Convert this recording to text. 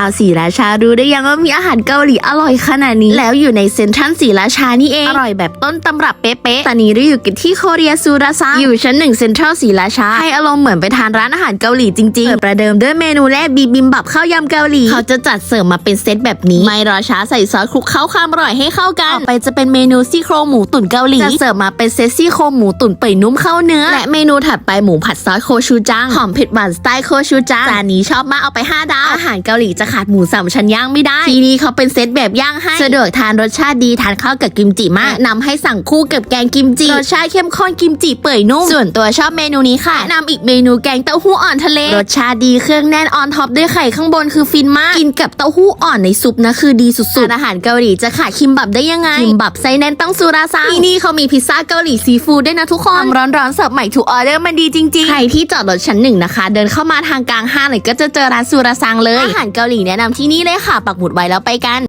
าวศรีราชารู้ได้ยังว่ามีอาหารเกาหลีอร่อยขนาดนี้ แล้วอยู่ในเซ็นทรัลศรีราชานี่เอง อร่อยแบบต้นตำรับเป๊ะๆตอนนี้เราอยู่กันที่โคเรียซูราซาอยู่ชั้นหนึ่งเซ็นทรัลศรีราชาให้อารมณ์เหมือนไปทานร้านอาหารเกาหลีจริงๆเปิดประเดิมด้วยเมนูแรกบีบิมบับข้าวยำเกาหลี เขาจะจัดเสิร์ฟมาเป็นเซตแบบนี้ ไม่รอช้าใส่ซอสคลุกเคล้าความอร่อยให้เข้ากันต่อไปจะเป็นเมนูซี่โครงหมูตุ๋นเกาหลีจะเสิร์ฟมาเป็นเซตซี่โครงหมูตุ๋นเปื่อยนุ่มเข้าเนื้อ และเมนูถัดไปหมูผัดซอสโคชูจังหอมเผ็ดหวานสไตล์โคชูจังจานนี้ชอบมากเอาไป5ดาวอาหารเกาหลีจะขาดหมูสามชั้นย่างไม่ได้ทีนี้เขาเป็นเซตแบบย่างให้สะดวกทานรสชาติดีทานเข้ากับกิมจิมากแนะนำให้สั่งคู่กับแกงกิมจิรสชาติเข้มข้นกิมจิเปื่อยนุ่มส่วนตัวชอบเมนูนี้ค่ะแนะนำอีกเมนูแกงเต้าหู้อ่อนทะเลรสชาติดีเครื่องแน่นออนท็อปด้วยไข่ข้างบนคือฟินมากกินกับเต้าหู้อ่อนในซุปนะคือดีสุดๆอาหารเกาหลีจะขาดคิมบับได้ยังไงคิมบับไส้แน่นต้องซูราซังที่นี่เขามีพิซซ่าเกาหลีซีฟู้ดด้วยนะทุกคนทำร้อนๆเสิร์ฟใหม่ถูกออเดอร์มันดีจริงๆใครที่จอดรถชั้นหนึ่งนะคะ เดินเข้ามาทางกลางห้างเลยก็จะเจอร้านซูราซังเลยอาหารเกาหลีแนะนำที่นี่เลยค่ะ ปักหมุดไว้แล้วไปกัน